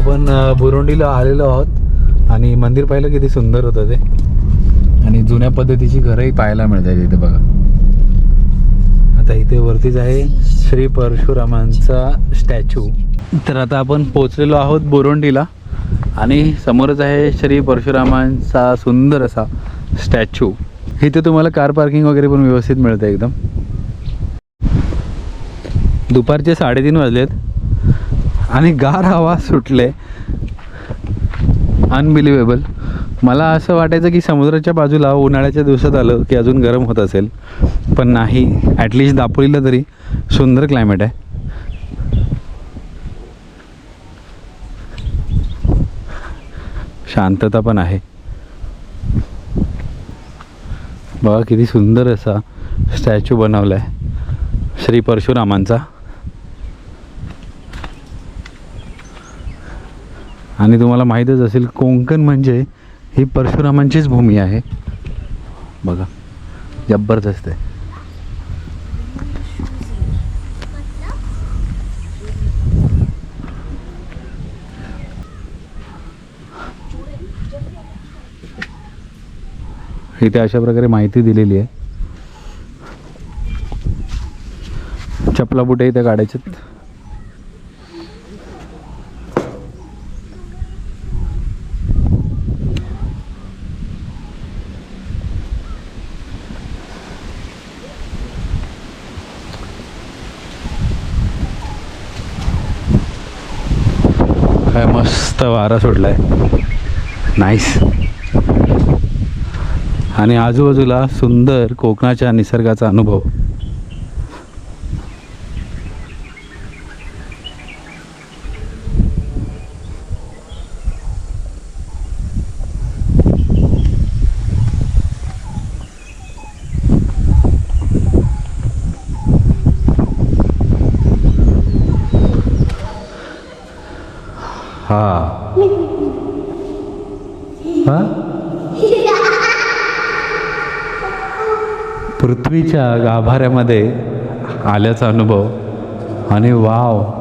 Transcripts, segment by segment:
आपण बुरुंडीला आलेलो आहोत. आणि मंदिर पाहिलं किती सुंदर होतं ते. आणि जुन्या पद्धतीची घरंही पाहायला मिळतात इथे बघा. आता इथे वरतीच आहे श्री परशुरामांचा स्टॅच्यू. तर आता आपण पोचलेलो आहोत बोरोंडीला. आणि समोरच आहे श्री परशुरामांचा सुंदर असा स्टॅच्यू. इथे तुम्हाला कार पार्किंग वगैरे पण व्यवस्थित मिळतं एकदम. दुपारचे साडेतीन वाजलेत. आणि गार हवा सुटले. अनबिलिव्हेबल मला असं वाटायचं की समुद्राच्या बाजूला उन्हाळ्याच्या दिवसात आलं की अजून गरम होत असेल. पण नाही ॲटलिस्ट दापोलीला तरी सुंदर क्लायमेट आहे. शांतता पण आहे. बघा किती सुंदर असा स्टॅच्यू बनवला आहे श्री परशुरामांचा. आणि तुम्हाला माहीतच असेल कोंकण म्हणजे ही परशुरामांचीच भूमी आहे. बघा जबरदस्त आहे. इथे अशा प्रकारे माहिती दिलेली आहे. चपला बुटे इथे काढायचे काय मस्त वारा आहे नाईस आणि आजूबाजूला सुंदर कोकणाच्या निसर्गाचा अनुभव. हा? पृथ्वीच्या गाभाऱ्यामध्ये आल्याचा अनुभव. आणि वाव.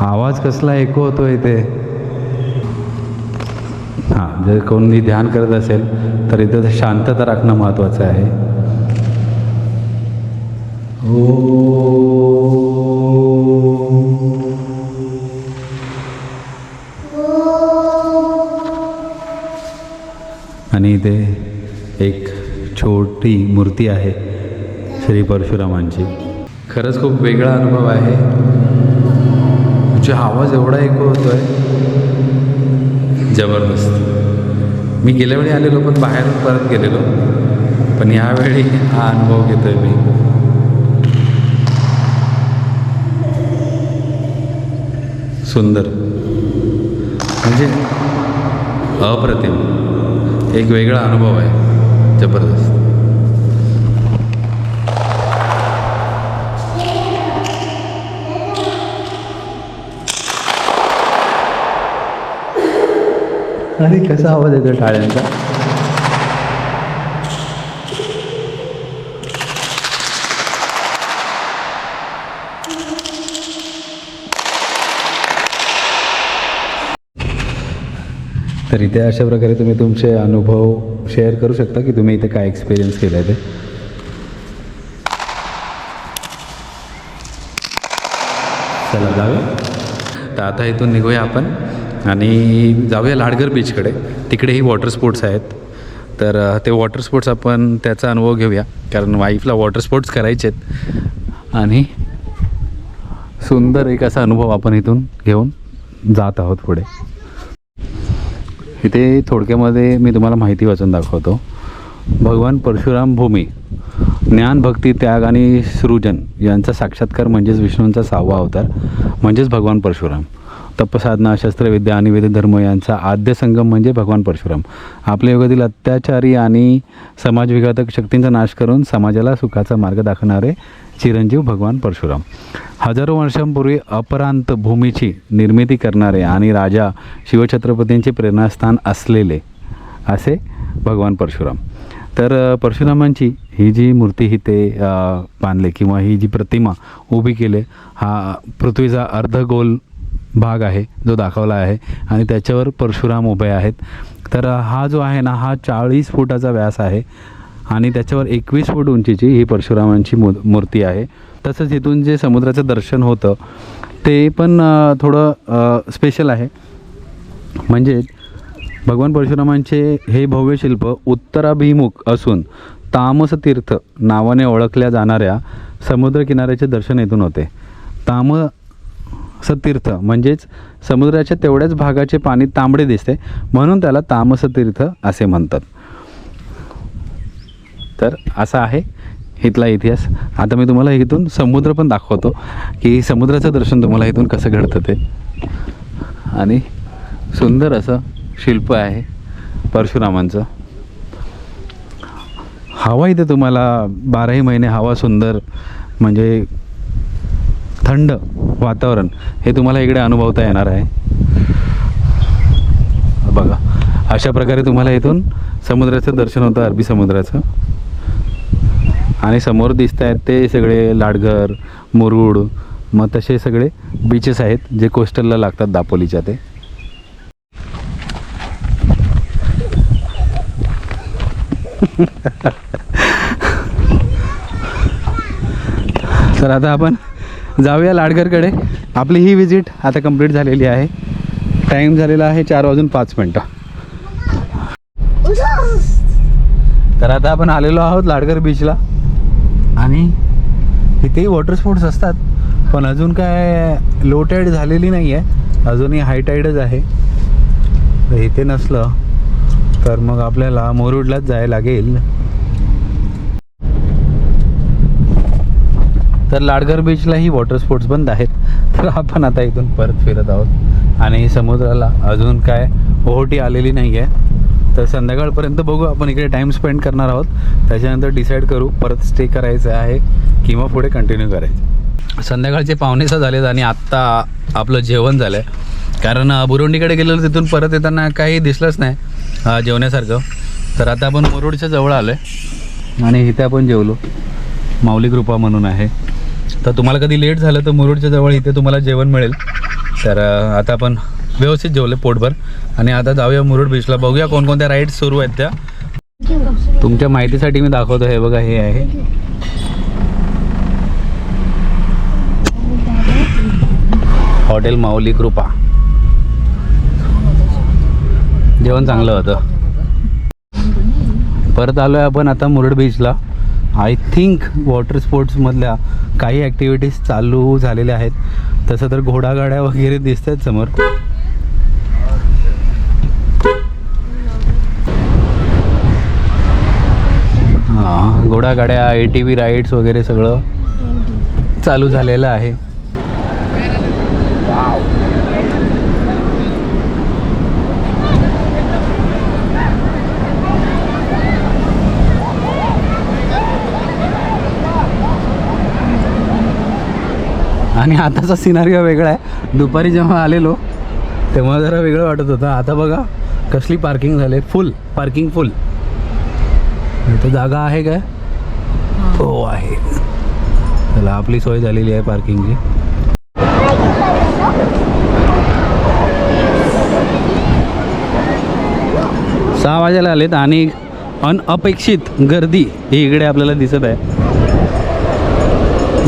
आवाज कसला ऐकू होतो इथे हां जर कोणी ध्यान करत असेल तर इथं शांतता राखणं महत्त्वाचं आहे. ओ. आणि इथे एक छोटी मूर्ती आहे श्री परशुरामांची. खरंच खूप वेगळा अनुभव आहे. तुझा आवाज एवढा ऐकू आहे जबरदस्त. मी गेल्या वेळी आलेलो पण बाहेरून परत गेलेलो. पण यावेळी हा अनुभव घेतोय मी. सुंदर. म्हणजे अप्रतिम. एक वेगळा अनुभव आहे. जबरदस्त. आणि कसा आवाज येतो टाळ्यांचा? तर इथे अशा प्रकारे तुम्ही तुमचे अनुभव शेअर करू शकता की तुम्ही इथे काय एक्सपिरियन्स केलाय आहे ते. चला जाऊया. तर आता इथून निघूया आपण आणि जाऊया लाडगर बीचकडे तिकडेही वॉटर स्पोर्ट्स आहेत. तर ते वॉटर स्पोर्ट्स आपण त्याचा अनुभव घेऊया. कारण वाईफला वॉटर स्पोर्ट्स करायचे आहेत आणि सुंदर एक असा अनुभव आपण इथून घेऊन जात आहोत पुढे. इथे थोडक्यामध्ये मी तुम्हाला माहिती वाचून दाखवतो. भगवान परशुराम भूमी ज्ञान भक्ती त्याग आणि सृजन यांचा साक्षात्कार म्हणजेच विष्णूंचा सहावा अवतार म्हणजेच भगवान परशुराम. तपसाधना शस्त्रविद्या आणि वेद धर्म यांचा आद्य संगम म्हणजे भगवान परशुराम. आपल्या युगातील अत्याचारी आणि समाजविघातक शक्तींचा नाश करून समाजाला सुखाचा मार्ग दाखवणारे चिरंजीव भगवान परशुराम. हजारो वर्षांपूर्वी अपरांत भूमीची निर्मिती करणारे आणि राजा शिवछत्रपतींचे प्रेरणास्थान असलेले असे भगवान परशुराम. तर परशुरामांची ही जी मूर्ती ही ते बांधले किंवा ही जी प्रतिमा उभी केले हा पृथ्वीचा अर्धगोल भाग आहे जो दाखवला आहे आणि त्याच्यावर परशुराम उभे आहेत. तर हा जो आहे ना हा चाळीस फुटाचा व्यास आहे आणि त्याच्यावर एकवीस फूट उंचीची ही परशुरामांची मू मूर्ती आहे. तसंच इथून जे समुद्राचं दर्शन होतं ते पण थोडं स्पेशल आहे. म्हणजे भगवान परशुरामांचे हे भव्य शिल्प उत्तराभिमुख असून तामस तीर्थ नावाने ओळखल्या जाणाऱ्या समुद्रकिनाऱ्याचे दर्शन येथून होते. ताम तीर्थ म्हणजेच समुद्राच्या तेवढ्याच भागाचे पाणी तांबडे दिसते म्हणून त्याला तामस तीर्थ असे म्हणतात. तर असा आहे इथला इतिहास. आता मी तुम्हाला इथून समुद्र पण दाखवतो की समुद्राचं दर्शन तुम्हाला इथून कसं घडतं ते. आणि सुंदर असं शिल्प आहे परशुरामांचं. हवा इथे तुम्हाला बाराही महिने हवा सुंदर म्हणजे थंड वातावरण हे तुम्हाला इकडे अनुभवता येणार आहे. बघा अशा प्रकारे तुम्हाला इथून समुद्राचं दर्शन होतं अरबी समुद्राचं. आणि समोर दिसत आहेत ते सगळे लाडघर मुरुड मग तसे सगळे बीचेस आहेत जे कोस्टलला लागतात दापोलीच्या ते. तर आता आपण जाऊया लाडघरकडे आपली ही विजिट आता कंप्लीट झालेली आहे. टाईम झालेला आहे चार वाजून पाच मिनटं. तर आता आपण आलेलो आहोत लाडघर बीचला आणि इथेही वॉटर स्पोर्ट्स असतात. पण अजून काय लो टाईड झालेली नाही आहे अजूनही हाय टाईडच आहे. तर इथे नसलं तर मग आपल्याला मोरुडलाच जायला लागेल. तर लाडघर बीचलाही वॉटर स्पोर्ट्स बंद आहेत. तर आपण आता इथून परत फिरत आहोत. आणि समुद्राला अजून काय ओहोटी आलेली नाही आहे तर संध्याकाळपर्यंत बघू आपण इकडे टाईम स्पेंड करणार आहोत. त्याच्यानंतर डिसाईड करू परत स्टे करायचं आहे किंवा पुढे कंटिन्यू करायचं. संध्याकाळचे पाहुणेसा झालेत आणि आत्ता आपलं जेवण झालं आहे कारण बुरुंडीकडे गेलेलं तिथून परत येताना काही दिसलंच नाही जेवण्यासारखं. तर आता आपण मुरुडच्या जवळ आलो आहे आणि इथे आपण जेवलो. माऊली कृपा म्हणून आहे. तर तुम्हाला कधी लेट झालं तर मुरुडच्या जवळ इथे तुम्हाला जेवण मिळेल. तर आता आपण व्यवस्थित जेवले पोटभर. आणि आता जाऊया मुरुड बीचला बघूया कोणकोणत्या राईड्स सुरू आहेत त्या. तुमच्या माहितीसाठी मी दाखवतो हे बघा हे आहे. हॉटेल माऊली कृपा. जेवण चांगलं होतं. परत आलो आहे आपण आता मुरुड बीचला आय थिंक वॉटर स्पोर्ट्समधल्या काही ॲक्टिव्हिटीज चालू झालेल्या आहेत. तसं तर घोडागाड्या वगैरे दिसत आहेत समोर. हां घोडागाड्या ए टी व्ही राईड्स वगैरे सगळं चालू झालेलं आहे. आणि आताचा सिनारिओ वेगळा आहे. दुपारी जेव्हा आलेलो तेव्हा जरा वेगळं वाटत होतं. आता बघा कसली पार्किंग झाले. फुल पार्किंग फुल इथं जागा आहे काय? हो. आहे. चला आपली सोय झालेली आहे पार्किंगची सहा वाजायला आलेत आणि अनअपेक्षित गर्दी ही इकडे आपल्याला दिसत आहे.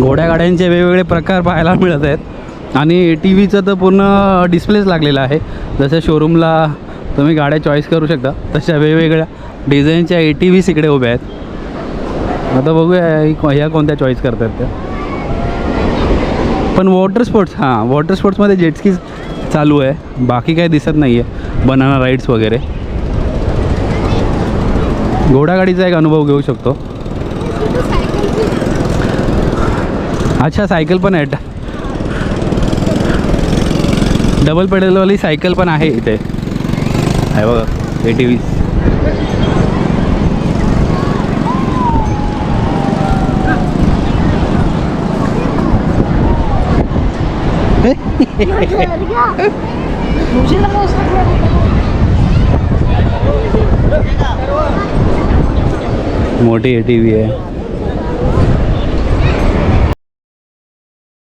घोड्यागाड्यांचे वेगवेगळे प्रकार पाहायला मिळत आहेत. आणि टी व्हीचं तर पूर्ण डिस्प्लेच लागलेला आहे. जसं शोरूमला तुम्ही गाड्या चॉईस करू शकता तशा वेगवेगळ्या डिझाईनच्या ए टी व्हीस इकडे उभ्या आहेत. आता बघूया ह्या कोणत्या चॉईस करतात त्या. पण वॉटर स्पोर्ट्स हां वॉटर स्पोर्ट्समध्ये जेटस्की चालू आहे. बाकी काही दिसत नाही आहे बनाना राईड्स वगैरे घोडागाडीचा एक अनुभव घेऊ शकतो. अच्छा सायकल पण आहे. डबल पेडलवाली सायकल पण आहे इथे. आहे बघा ए टी व्ही मोठी ए टी व्ही आहे.